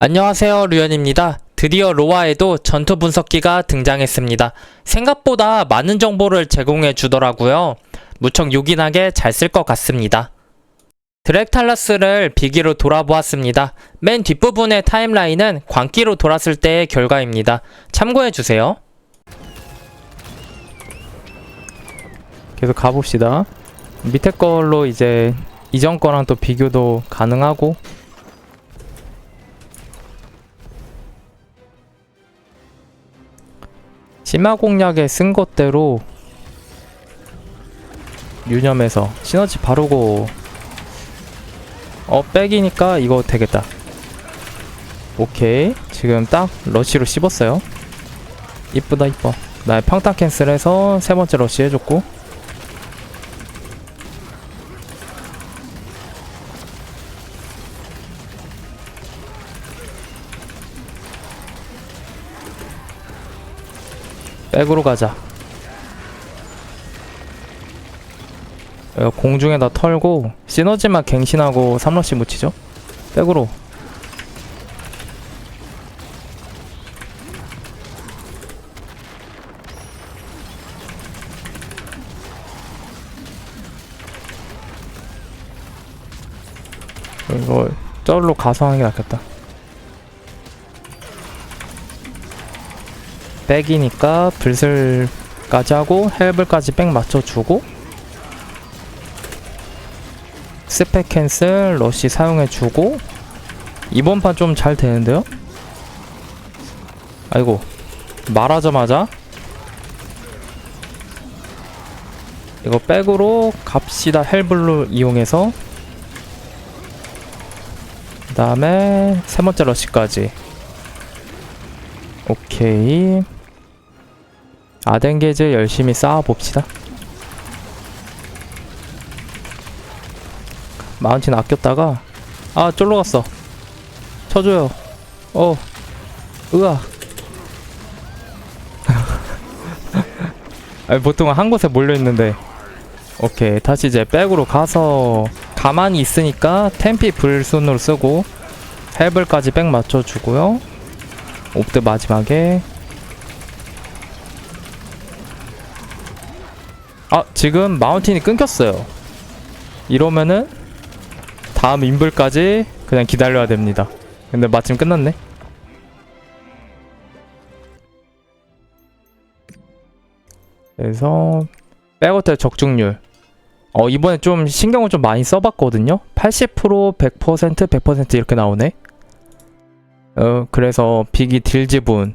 안녕하세요 류현입니다. 드디어 로아에도 전투 분석기가 등장했습니다. 생각보다 많은 정보를 제공해 주더라고요. 무척 요긴하게 잘 쓸 것 같습니다. 드렉탈라스를 비기로 돌아보았습니다. 맨 뒷부분의 타임라인은 광기로 돌았을 때의 결과입니다. 참고해 주세요. 계속 가봅시다. 밑에 걸로 이제 이전 거랑 또 비교도 가능하고 심화 공략에 쓴 것대로 유념해서 시너지 바르고 어 백이니까 이거 되겠다. 오케이. 지금 딱 러쉬로 씹었어요. 이쁘다 이뻐. 나의 평타 캔슬해서 세 번째 러쉬 해줬고 백으로 가자. 공중에다 털고 시너지만 갱신하고 삼러시 묻히죠. 백으로. 이거 쩔로 가서 하는 게 낫겠다. 백이니까 불슬까지 하고 헬블까지 백 맞춰주고 스펙 캔슬 러쉬 사용해주고 이번 판 좀 잘 되는데요? 아이고 말하자마자 이거 백으로 갑시다 헬블로 이용해서. 그 다음에 세 번째 러쉬까지. 오케이 아덴게즈 열심히 쌓아봅시다. 마운틴 아꼈다가 아 쫄로 갔어. 쳐줘요. 어. 으아. 아니, 보통 한 곳에 몰려 있는데. 오케이 다시 이제 백으로 가서 가만히 있으니까 템피 불순으로 쓰고 헬블까지 백 맞춰주고요. 옵드 마지막에 아 지금 마운틴이 끊겼어요. 이러면은 다음 인불까지 그냥 기다려야 됩니다. 근데 마침 끝났네. 그래서 백어텔 적중률. 어 이번에 좀 신경을 좀 많이 써봤거든요. 80% 100% 100% 이렇게 나오네. 어 그래서 빅이 딜 지분.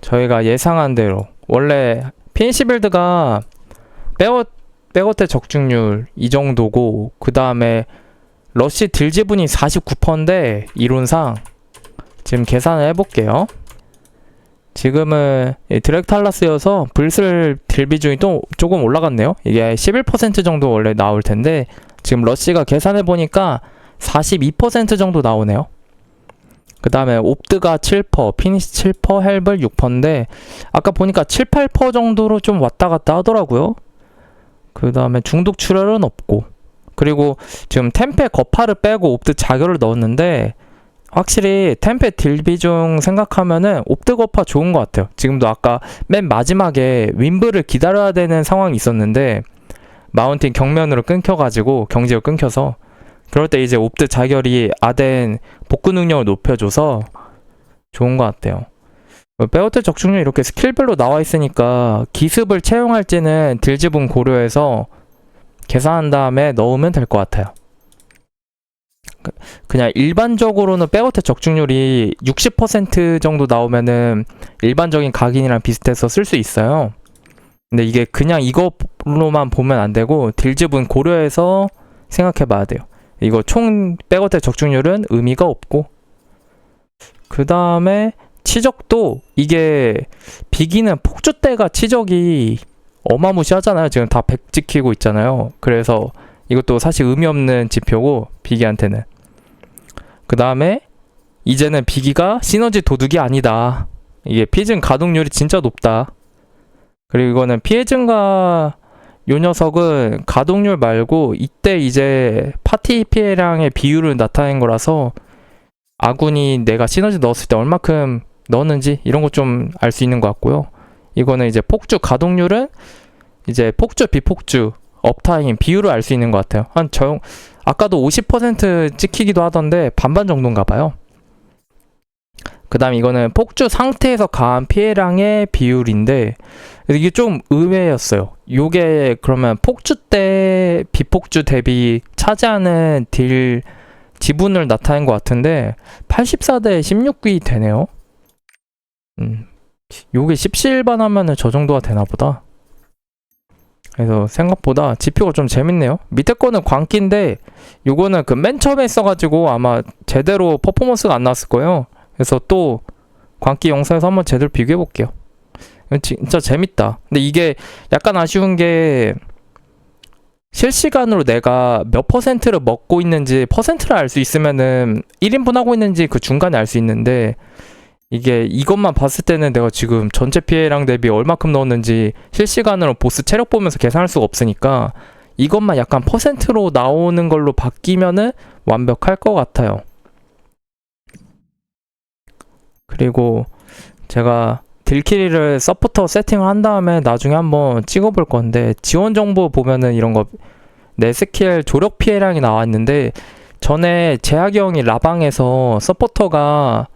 저희가 예상한 대로. 원래 PNC 빌드가 백어 백어태 적중률 이 정도고 그 다음에 러쉬 딜 지분이 49%인데 이론상 지금 계산을 해볼게요. 지금은 드랙 탈라스여서 불슬 딜 비중이 또 조금 올라갔네요. 이게 11% 정도 원래 나올 텐데 지금 러쉬가 계산해 보니까 42% 정도 나오네요. 그 다음에 옵드가 7%, 피니시 7%, 헬블 6%인데 아까 보니까 7, 8% 정도로 좀 왔다 갔다 하더라고요. 그 다음에 중독 출혈은 없고 그리고 지금 템페 거파를 빼고 옵드 자결을 넣었는데 확실히 템페 딜 비중 생각하면은 옵드 거파 좋은 것 같아요. 지금도 아까 맨 마지막에 윈브를 기다려야 되는 상황이 있었는데 마운틴 경면으로 끊겨가지고 경지가 끊겨서 그럴 때 이제 옵드 자결이 아덴 복구 능력을 높여줘서 좋은 것 같아요. 페어트 적중률 이렇게 스킬별로 나와 있으니까 기습을 채용할지는 딜 지분 고려해서 계산한 다음에 넣으면 될 것 같아요. 그- 그냥 일반적으로는 페어트 적중률이 60% 정도 나오면은 일반적인 각인이랑 비슷해서 쓸 수 있어요. 근데 이게 그냥 이걸로만 보면 안 되고 딜 지분 고려해서 생각해 봐야 돼요. 이거 총 백어택 적중률은 의미가 없고 그 다음에 치적도 이게 비기는 폭주 때가 치적이 어마무시하잖아요. 지금 다 100 찍히고 있잖아요. 그래서 이것도 사실 의미 없는 지표고 비기한테는 그 다음에 이제는 비기가 시너지 도둑이 아니다. 이게 피해증 가동률이 진짜 높다. 그리고 이거는 피해 증가 요 녀석은 가동률 말고 이때 이제 파티 피해량의 비율을 나타낸 거라서 아군이 내가 시너지 넣었을 때 얼마큼 넣었는지 이런 거좀알 수 있는 것 같고요. 이거는 이제 폭주 가동률은 이제 폭주 비폭주 업타임 비율을 알 수 있는 것 같아요. 한 저 아까도 50% 찍히기도 하던데 반반 정도인가 봐요. 그 다음 이거는 폭주 상태에서 가한 피해량의 비율인데 이게 좀 의외였어요. 요게 그러면 폭주 때 비폭주 대비 차지하는 딜 지분을 나타낸 것 같은데 84대 16이 되네요. 음, 요게 17반 하면은 저 정도가 되나 보다. 그래서 생각보다 지표가 좀 재밌네요. 밑에 거는 광기인데 요거는 그 맨 처음에 써가지고 아마 제대로 퍼포먼스가 안 나왔을 거예요. 그래서 또 광기 영상에서 한번 제대로 비교해 볼게요. 진짜 재밌다. 근데 이게 약간 아쉬운 게 실시간으로 내가 몇 퍼센트를 먹고 있는지 퍼센트를 알 수 있으면은 1인분 하고 있는지 그 중간에 알 수 있는데 이게 이것만 봤을 때는 내가 지금 전체 피해량 대비 얼마큼 넣었는지 실시간으로 보스 체력 보면서 계산할 수가 없으니까 이것만 약간 퍼센트로 나오는 걸로 바뀌면은 완벽할 것 같아요. 그리고 제가 딜키리를 서포터 세팅을 한 다음에 나중에 한번 찍어볼 건데 지원 정보 보면은 이런 거 내 스킬 조력 피해량이 나왔는데 전에 재학이 형이 라방에서 서포터가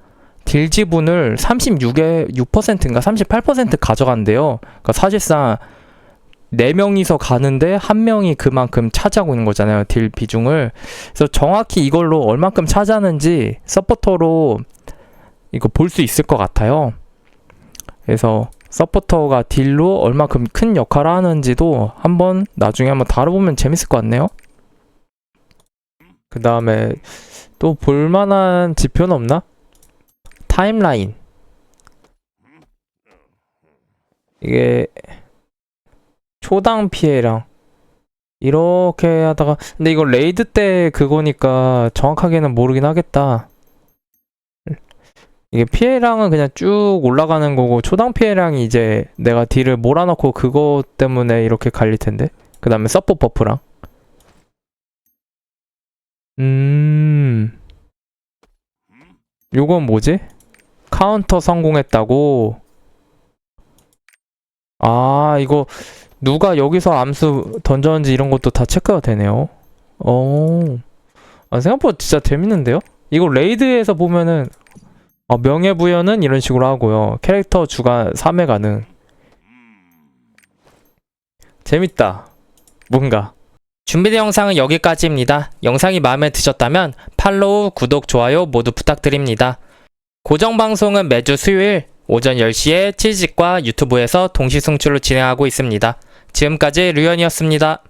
딜 지분을 36에 6%인가 38% 가져간대요. 그러니까 사실상 4명이서 가는데 한 명이 그만큼 차지하고 있는 거잖아요. 딜 비중을. 그래서 정확히 이걸로 얼만큼 차지하는지 서포터로 이거 볼 수 있을 것 같아요. 그래서 서포터가 딜로 얼마큼 큰 역할을 하는지도 한번 나중에 한번 다뤄보면 재밌을 것 같네요. 그 다음에 또 볼만한 지표는 없나? 타임라인. 이게 초당 피해량. 이렇게 하다가 근데 이거 레이드 때 그거니까 정확하게는 모르긴 하겠다. 이게 피해량은 그냥 쭉 올라가는 거고 초당 피해량이 이제 내가 딜을 몰아넣고 그거 때문에 이렇게 갈릴 텐데 그 다음에 서포 버프랑 음 요건 뭐지? 카운터 성공했다고 아 이거 누가 여기서 암수 던졌는지 이런 것도 다 체크가 되네요 어 아, 생각보다 진짜 재밌는데요? 이거 레이드에서 보면은 어, 명예부여는 이런 식으로 하고요. 캐릭터 주간 3회 가능. 재밌다. 뭔가. 준비된 영상은 여기까지입니다. 영상이 마음에 드셨다면 팔로우, 구독, 좋아요 모두 부탁드립니다. 고정 방송은 매주 수요일 오전 10시에 치즈직과 유튜브에서 동시 송출로 진행하고 있습니다. 지금까지 류현이었습니다.